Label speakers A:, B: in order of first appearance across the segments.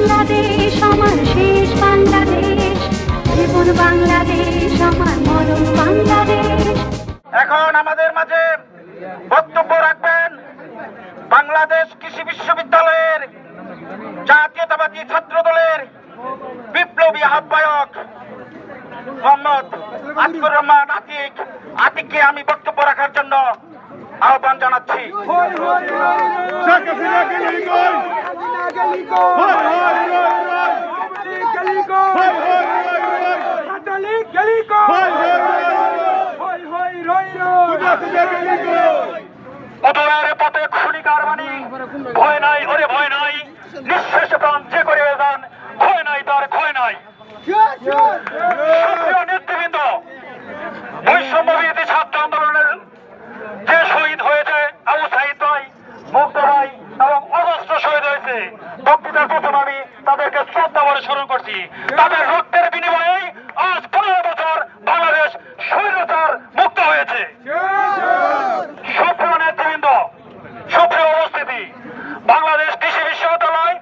A: বাংলাদেশ আমার শেষ বাংলাদেশ। জীবন বাংলাদেশ আমার মরণ বাংলাদেশ।
B: এখন আমাদের মাঝে বক্তব্য রাখবেন বাংলাদেশ কৃষি বিশ্ববিদ্যালয়ের জাতীয়তাবাদী ছাত্র দলের বিপ্লবী আহ্বায়ক মোহাম্মদ আতিকুর রহমান আতিক। আতিককে আমি বক্তব্য রাখার জন্য আহ্বান জানাচ্ছি।
C: হয় হয় হয় হয় হয়
B: পথে খুনি কারবানি ভয় নাই ওরে ভয় নাই নিঃশেষ প্রাণ যে করে যান ভয় নাই তার ভয় নাই নেতৃবৃন্দ বৈষম্য তাদেরকে শ্রদ্ধা বলে স্মরণ করছি। তাদের রক্তের বিনিময়ে আজ পনেরো বছর বাংলাদেশ স্বৈরতার মুক্ত হয়েছে। সুপ্রিয় নেতৃবৃন্দ সুপ্রিয় উপস্থিতি। বাংলাদেশ কৃষি বিশ্ববিদ্যালয়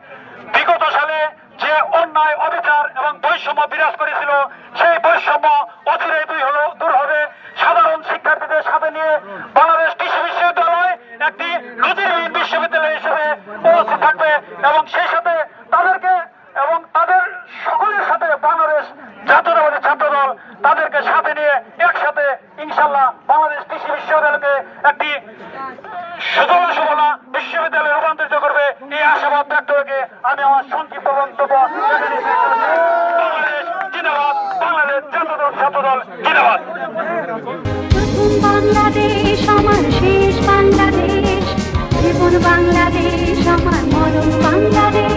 B: বিগত সালে যে অন্যায়, অবিচার এবং বৈষম্য বিরাজ করেছিল, সেই বৈষম্য অচিরেই দুই হলো, দূর হবে। সাধারণ শিক্ষার্থীদের সাথে নিয়ে বাংলাদেশ কৃষি বিশ্ববিদ্যালয় একটি নজিরবিহীন বিশ্ববিদ্যালয় হিসেবে উপস্থিত থাকবে এবং সেই সাথে তাদেরকে এবং তাদের সকলের সাথে বাংলাদেশ জাতীয়তাবাদী ছাত্র দল তাদেরকে সাথে নিয়ে একসাথে ইনশাল্লাহ বাংলাদেশ কৃষি বিশ্ববিদ্যালয়কে একটি সুজলা সুফলা বিশ্ববিদ্যালয়ে রূপান্তরিত করবে। এই আশাবাদ ব্যক্ত রেখে আমি আমার সংক্ষিপ্ত বক্তব্য। বাংলাদেশ
A: বাংলাদেশ, আমার শেষ বাংলাদেশ। জীবন বাংলাদেশ, আমার মরণ বাংলাদেশ।